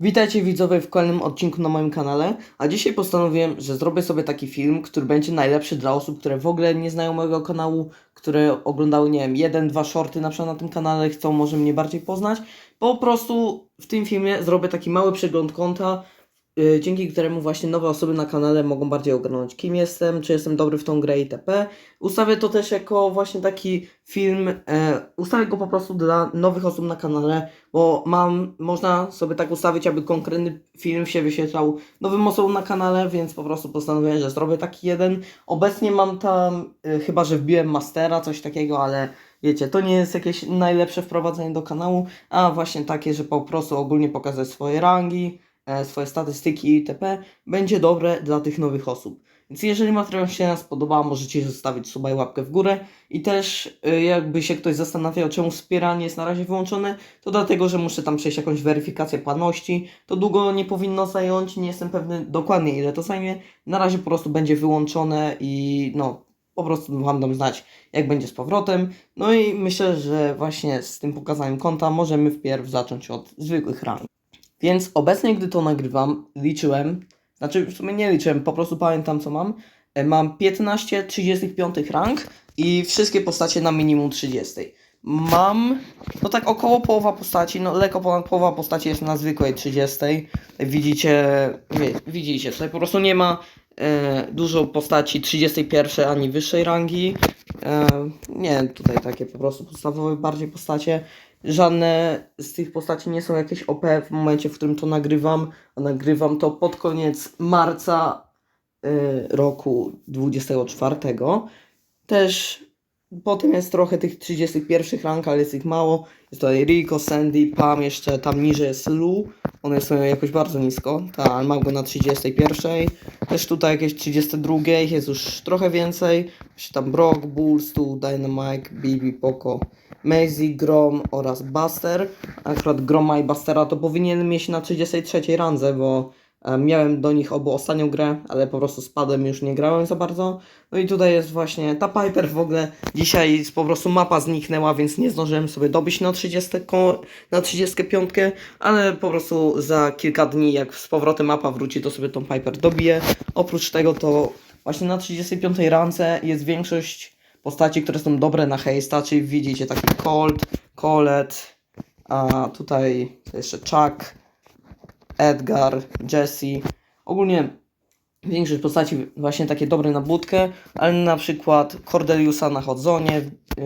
Witajcie widzowie w kolejnym odcinku na moim kanale, a dzisiaj postanowiłem, że zrobię sobie taki film, który będzie najlepszy dla osób, które w ogóle nie znają mojego kanału, które oglądały, nie wiem, jeden, dwa shorty na przykład na tym kanale, chcą może mnie bardziej poznać. Po prostu w tym filmie zrobię taki mały przegląd konta, dzięki któremu właśnie nowe osoby na kanale mogą bardziej ogarnąć kim jestem, czy jestem dobry w tą grę itp. Ustawię to też jako właśnie taki film, e, ustawię go po prostu dla nowych osób na kanale, bo mam, można sobie tak ustawić, aby konkretny film się wyświetlał nowym osobom na kanale, więc po prostu postanowiłem, że zrobię taki jeden. Obecnie mam tam, y, chyba że wbiłem mastera, coś takiego, ale wiecie, to nie jest jakieś najlepsze wprowadzenie do kanału, a właśnie takie, że po prostu ogólnie pokażę swoje rangi, e, swoje statystyki itp. Będzie dobre dla tych nowych osób. Więc jeżeli materiał się nas podoba, możecie zostawić suba i łapkę w górę. I też y, jakby się ktoś zastanawiał, czemu wspieranie jest na razie wyłączone, to dlatego, że muszę tam przejść jakąś weryfikację płatności. To długo nie powinno zająć, nie jestem pewny dokładnie ile to zajmie. Na razie po prostu będzie wyłączone i no po prostu wam dam znać jak będzie z powrotem. No i myślę, że właśnie z tym pokazaniem konta możemy wpierw zacząć od zwykłych rank. Więc obecnie, gdy to nagrywam, liczyłem, znaczy w sumie nie liczyłem, po prostu pamiętam co mam. E, Mam 15 35 rank i wszystkie postacie na minimum 30. Mam, no tak około połowa postaci, no lekko ponad połowa postaci jest na zwykłej 30. Widzicie, wie, widzicie, tutaj po prostu nie ma e, dużo postaci 31 ani wyższej rangi. E, nie, tutaj takie po prostu podstawowe bardziej postacie. Żadne z tych postaci nie są jakieś OP w momencie, w którym to nagrywam. A nagrywam to pod koniec marca y, roku 24. Też potem jest trochę tych 31 rank, ale jest ich mało. Jest tutaj Rico, Sandy, Pam, jeszcze tam niżej jest Lu. One są jakoś bardzo nisko. Ta mam go na 31. Też tutaj jakieś 32 jest już trochę więcej. Jeszcze tam Brock, Bulls, tu Dynamite, Bibi, Poco. Maisie, Grom oraz Buster. Akurat Groma i Bustera to powinienem mieć na 33 randze, bo e, miałem do nich obu ostatnią grę, ale po prostu spadłem już nie grałem za bardzo. No i tutaj jest właśnie ta Piper w ogóle dzisiaj po prostu mapa zniknęła, więc nie zdążyłem sobie dobić na 30 ko- na 35, ale po prostu za kilka dni jak z powrotem mapa wróci, to sobie tą Piper dobiję. Oprócz tego to właśnie na 35 rance jest większość postaci, które są dobre na hejsta, czyli widzicie taki Colt, Colette, a tutaj jeszcze Chuck, Edgar, Jesse. Ogólnie większość postaci właśnie takie dobre na budkę, ale na przykład Cordeliusa na chodzonie yy,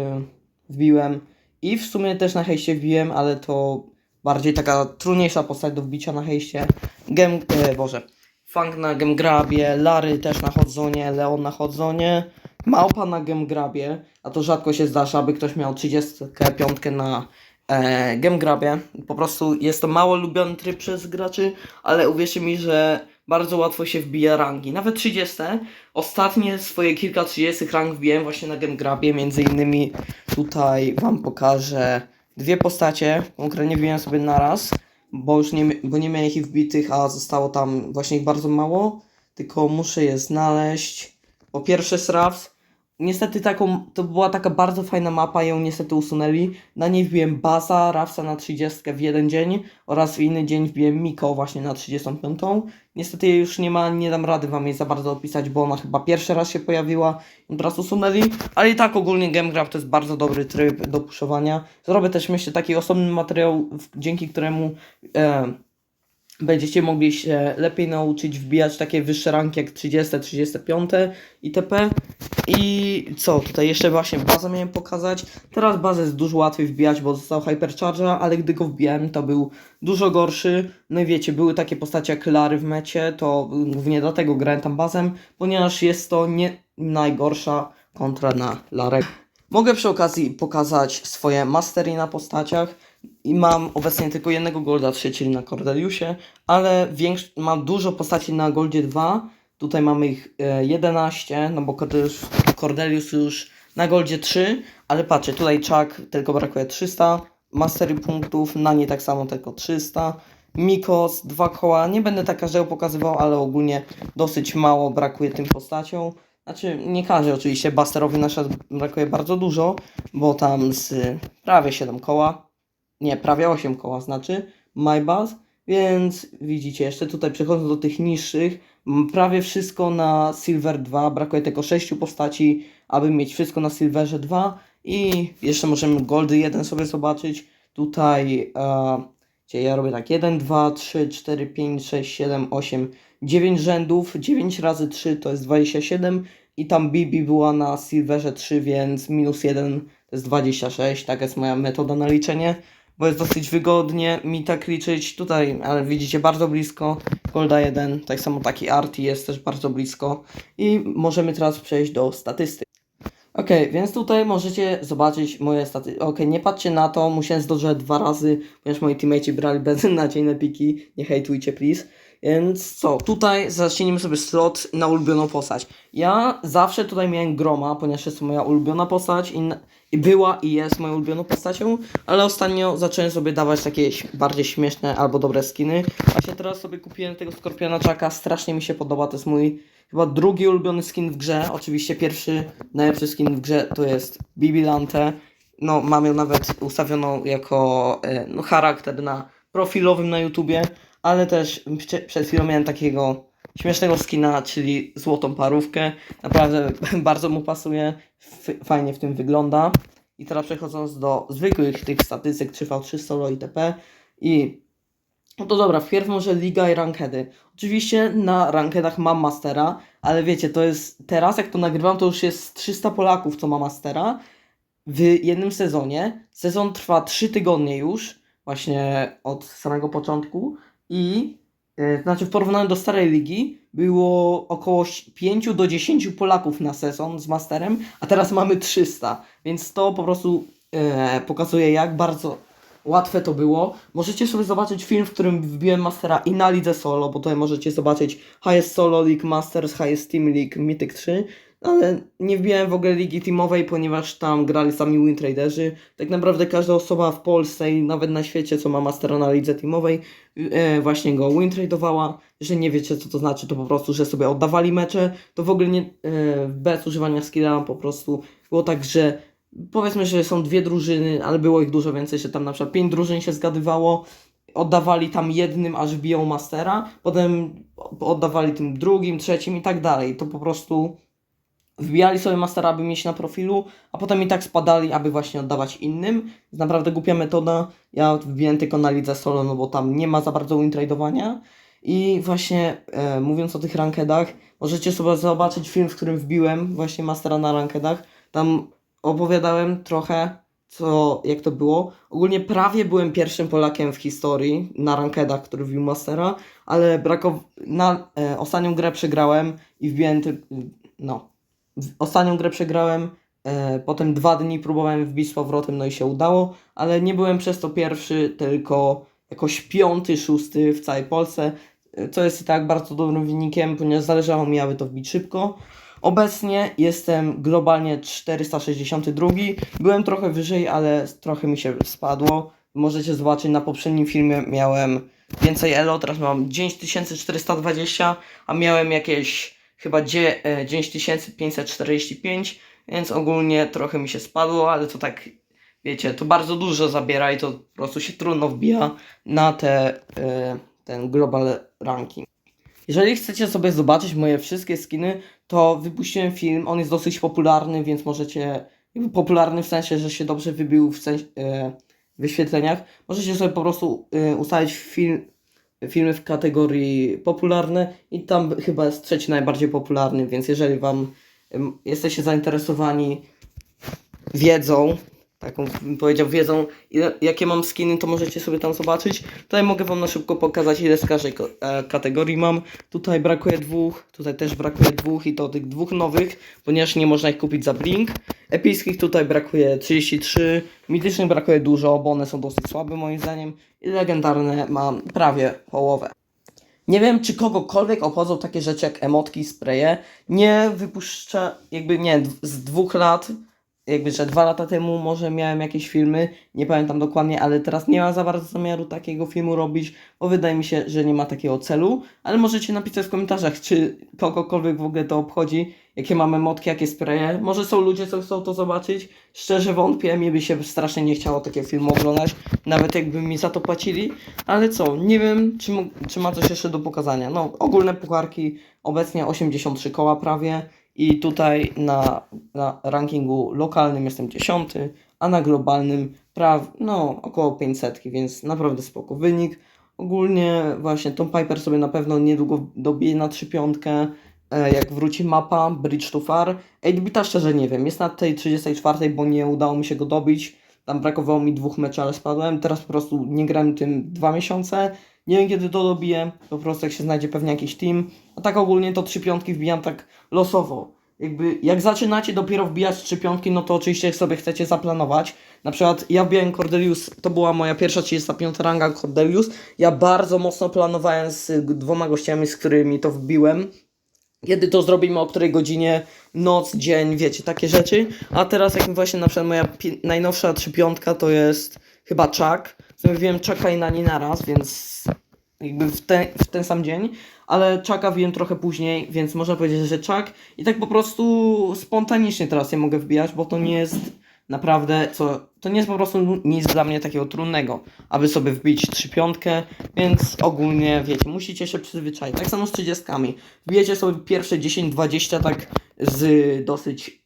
wbiłem i w sumie też na hejście wbiłem, ale to bardziej taka trudniejsza postać do wbicia na hejście. Gem, e, Boże, Funk na Gemgrabie, Larry też na chodzonie, Leon na chodzonie, Małpa na Gemgrabie, a to rzadko się zdarza, aby ktoś miał 35 na e, Gemgrabie. Po prostu jest to mało lubiony tryb przez graczy, ale uwierzcie mi, że bardzo łatwo się wbija rangi. Nawet 30. Ostatnie swoje kilka 30 rank wbiłem właśnie na Gemgrabie. Między innymi tutaj Wam pokażę dwie postacie. Konkretnie wbiłem sobie naraz, bo już nie, bo nie miałem ich wbitych, a zostało tam właśnie ich bardzo mało. Tylko muszę je znaleźć. Po pierwsze Sraws. Niestety taką, to była taka bardzo fajna mapa, ją niestety usunęli. Na niej wbiłem Baza, Rawsa na 30 w jeden dzień oraz w inny dzień wbiłem Miko właśnie na 35. Niestety jej już nie ma, nie dam rady wam jej za bardzo opisać, bo ona chyba pierwszy raz się pojawiła, ją teraz usunęli, ale i tak ogólnie Game Grab to jest bardzo dobry tryb do puszowania. Zrobię też myślę taki osobny materiał, dzięki któremu e, będziecie mogli się lepiej nauczyć wbijać takie wyższe ranki jak 30, 35 itp. I co, tutaj jeszcze właśnie bazę miałem pokazać. Teraz bazę jest dużo łatwiej wbijać, bo został Hypercharger, ale gdy go wbijałem, to był dużo gorszy. No i wiecie, były takie postacie jak Lary w mecie, to głównie dlatego grałem tam bazem, ponieważ jest to nie najgorsza kontra na Larę. Mogę przy okazji pokazać swoje mastery na postaciach i mam obecnie tylko jednego Golda 3, czyli na Cordeliusie, ale większ- mam dużo postaci na Goldzie 2. Tutaj mamy ich e, 11, no bo Cordelius, Cordelius już na Goldzie 3, ale patrzcie, tutaj Chuck tylko brakuje 300, Mastery punktów, na nie tak samo tylko 300. Mikos, dwa koła, nie będę tak każdego pokazywał, ale ogólnie dosyć mało brakuje tym postaciom. Znaczy, nie każdy oczywiście, Busterowi na brakuje bardzo dużo, bo tam z prawie 7 koła, nie, prawie 8 koła znaczy, MyBuzz, Więc widzicie, jeszcze tutaj przechodząc do tych niższych, prawie wszystko na Silver 2, brakuje tylko 6 postaci, aby mieć wszystko na Silverze 2 i jeszcze możemy Goldy 1 sobie zobaczyć. Tutaj, e, gdzie ja robię tak 1, 2, 3, 4, 5, 6, 7, 8, 9 rzędów, 9 razy 3 to jest 27 i tam Bibi była na Silverze 3, więc minus 1 to jest 26, taka jest moja metoda na liczenie bo jest dosyć wygodnie mi tak liczyć. Tutaj, ale widzicie, bardzo blisko. Golda 1, tak samo taki Arti jest też bardzo blisko. I możemy teraz przejść do statystyk. Ok, więc tutaj możecie zobaczyć moje statystyki. Ok, nie patrzcie na to, musiałem zdążyć dwa razy, ponieważ moi teammates brali beznadziejne piki. Nie hejtujcie, please. Więc co, tutaj zacznijmy sobie slot na ulubioną postać. Ja zawsze tutaj miałem Groma, ponieważ jest to moja ulubiona postać i, i była i jest moją ulubioną postacią, ale ostatnio zacząłem sobie dawać takie bardziej śmieszne albo dobre skiny. Właśnie teraz sobie kupiłem tego Skorpiona Czaka, strasznie mi się podoba, to jest mój chyba drugi ulubiony skin w grze. Oczywiście pierwszy, najlepszy skin w grze to jest Bibilante. No, mam ją nawet ustawioną jako e, no, charakter na profilowym na YouTubie, ale też prze- przed chwilą miałem takiego śmiesznego skina, czyli złotą parówkę. Naprawdę bardzo mu pasuje, fajnie w tym wygląda. I teraz przechodząc do zwykłych tych statystyk 3v3 solo itp. I no to dobra, wpierw może liga i rankedy. Oczywiście na rankedach mam mastera, ale wiecie, to jest teraz jak to nagrywam, to już jest 300 Polaków, co ma mastera w jednym sezonie. Sezon trwa 3 tygodnie już, właśnie od samego początku i e, znaczy w porównaniu do starej ligi było około 5 do 10 Polaków na sezon z masterem, a teraz mamy 300, więc to po prostu e, pokazuje jak bardzo łatwe to było. Możecie sobie zobaczyć film, w którym wbiłem Mastera i na lidze solo, bo tutaj możecie zobaczyć Highest Solo League Masters, Highest Team League, Mythic 3, ale nie wbiłem w ogóle ligi teamowej, ponieważ tam grali sami win traderzy. Tak naprawdę każda osoba w Polsce i nawet na świecie, co ma Mastera na lidze teamowej, e, właśnie go win tradeowała. Jeżeli nie wiecie, co to znaczy, to po prostu, że sobie oddawali mecze, to w ogóle nie, e, bez używania skilla po prostu było tak, że powiedzmy, że są dwie drużyny, ale było ich dużo więcej, że tam na przykład pięć drużyn się zgadywało, oddawali tam jednym, aż biją mastera, potem oddawali tym drugim, trzecim i tak dalej. To po prostu wbijali sobie mastera, aby mieć na profilu, a potem i tak spadali, aby właśnie oddawać innym. Naprawdę głupia metoda. Ja wbiłem tylko na lidze solo, no bo tam nie ma za bardzo win tradeowania. I właśnie e, mówiąc o tych rankedach, możecie sobie zobaczyć film, w którym wbiłem właśnie mastera na rankedach. Tam opowiadałem trochę, co, jak to było. Ogólnie prawie byłem pierwszym Polakiem w historii na rankedach, który wbił Mastera, ale brakow... na e, ostatnią grę przegrałem i wbiłem ty... no. Ostatnią grę przegrałem, e, potem dwa dni próbowałem wbić z powrotem, no i się udało, ale nie byłem przez to pierwszy, tylko jakoś piąty, szósty w całej Polsce, e, co jest i tak bardzo dobrym wynikiem, ponieważ zależało mi, aby to wbić szybko. Obecnie jestem globalnie 462. Byłem trochę wyżej, ale trochę mi się spadło. Możecie zobaczyć na poprzednim filmie miałem więcej elo, teraz mam 9420, a miałem jakieś chyba dzie- e, 9545, więc ogólnie trochę mi się spadło, ale to tak wiecie, to bardzo dużo zabiera i to po prostu się trudno wbija na te, e, ten global ranking. Jeżeli chcecie sobie zobaczyć moje wszystkie skiny, to wypuściłem film, on jest dosyć popularny, więc możecie, popularny w sensie, że się dobrze wybił w sensie, wyświetleniach, możecie sobie po prostu e, ustalić film, filmy w kategorii popularne i tam chyba jest trzeci najbardziej popularny, więc jeżeli wam jesteście zainteresowani wiedzą, taką bym powiedział wiedzą, ile, jakie mam skiny, to możecie sobie tam zobaczyć. Tutaj mogę wam na szybko pokazać, ile z każdej e, kategorii mam. Tutaj brakuje dwóch, tutaj też brakuje dwóch i to tych dwóch nowych, ponieważ nie można ich kupić za Blink. Epickich tutaj brakuje 33, mitycznych brakuje dużo, bo one są dosyć słabe moim zdaniem. I legendarne mam prawie połowę. Nie wiem, czy kogokolwiek obchodzą takie rzeczy jak emotki, spreje. Nie wypuszcza, jakby nie, z dwóch lat jakby, że dwa lata temu może miałem jakieś filmy, nie pamiętam dokładnie, ale teraz nie mam za bardzo zamiaru takiego filmu robić, bo wydaje mi się, że nie ma takiego celu, ale możecie napisać w komentarzach, czy kogokolwiek w ogóle to obchodzi, jakie mamy motki, jakie spraye. Może są ludzie, co chcą to zobaczyć. Szczerze wątpię, mi by się strasznie nie chciało takie filmy oglądać, nawet jakby mi za to płacili, ale co, nie wiem, czy, czy ma coś jeszcze do pokazania. No, ogólne pucharki, obecnie 83 koła prawie i tutaj na, na rankingu lokalnym jestem 10, a na globalnym praw, no, około 500, więc naprawdę spoko wynik. Ogólnie właśnie Tom Piper sobie na pewno niedługo dobije na 3 piątkę, e, jak wróci mapa Bridge to Far. 8-bita szczerze nie wiem, jest na tej 34, bo nie udało mi się go dobić. Tam brakowało mi dwóch meczy, ale spadłem. Teraz po prostu nie grałem tym dwa miesiące. Nie wiem kiedy to dobiję, po prostu jak się znajdzie pewnie jakiś team. A tak ogólnie to trzy piątki wbijam tak losowo. Jakby jak zaczynacie dopiero wbijać trzy piątki, no to oczywiście sobie chcecie zaplanować. Na przykład ja wbiłem Cordelius, to była moja pierwsza 35 ranga Cordelius. Ja bardzo mocno planowałem z dwoma gościami, z którymi to wbiłem. Kiedy to zrobimy, o której godzinie, noc, dzień, wiecie, takie rzeczy. A teraz jak właśnie na przykład moja najnowsza trzypiątka to jest chyba Chuck. Zamówiłem Chucka i Nani naraz, więc jakby w, te, w ten sam dzień. Ale Chucka wiem trochę później, więc można powiedzieć, że Chuck. I tak po prostu spontanicznie teraz je mogę wbijać, bo to nie jest naprawdę, co, to nie jest po prostu nic dla mnie takiego trudnego, aby sobie wbić trzypiątkę, więc ogólnie, wiecie, musicie się przyzwyczaić. Tak samo z 30. Wbijecie sobie pierwsze 10-20 tak z dosyć,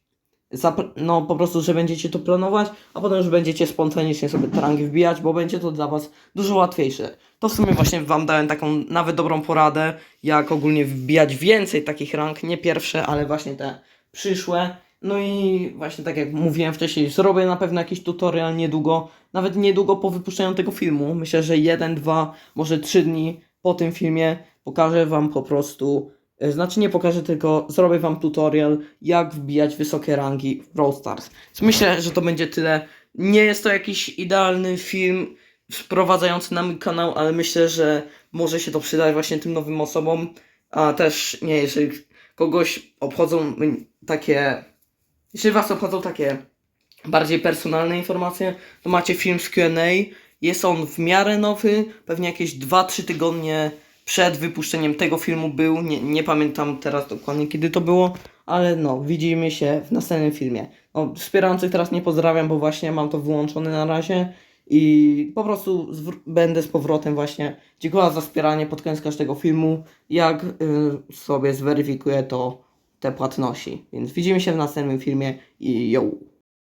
no po prostu, że będziecie to planować, a potem już będziecie spontanicznie sobie te rangi wbijać, bo będzie to dla Was dużo łatwiejsze. To w sumie właśnie Wam dałem taką nawet dobrą poradę, jak ogólnie wbijać więcej takich rank, nie pierwsze, ale właśnie te przyszłe. No i właśnie tak jak mówiłem wcześniej, zrobię na pewno jakiś tutorial niedługo, nawet niedługo po wypuszczeniu tego filmu. Myślę, że jeden, dwa, może trzy dni po tym filmie pokażę Wam po prostu, znaczy nie pokażę, tylko zrobię Wam tutorial, jak wbijać wysokie rangi w Brawl Stars. Myślę, że to będzie tyle. Nie jest to jakiś idealny film wprowadzający na mój kanał, ale myślę, że może się to przydać właśnie tym nowym osobom. A też nie, jeżeli kogoś obchodzą takie jeśli Was obchodzą takie bardziej personalne informacje, to macie film z QA. Jest on w miarę nowy, pewnie jakieś 2-3 tygodnie przed wypuszczeniem tego filmu był. Nie, nie pamiętam teraz dokładnie kiedy to było, ale no, widzimy się w następnym filmie. No, wspierających teraz nie pozdrawiam, bo właśnie mam to wyłączone na razie. I po prostu będę z powrotem właśnie. Dziękuję za wspieranie pod koniec każdego filmu. Jak y, sobie zweryfikuję to te płatności. Więc widzimy się w następnym filmie i yo!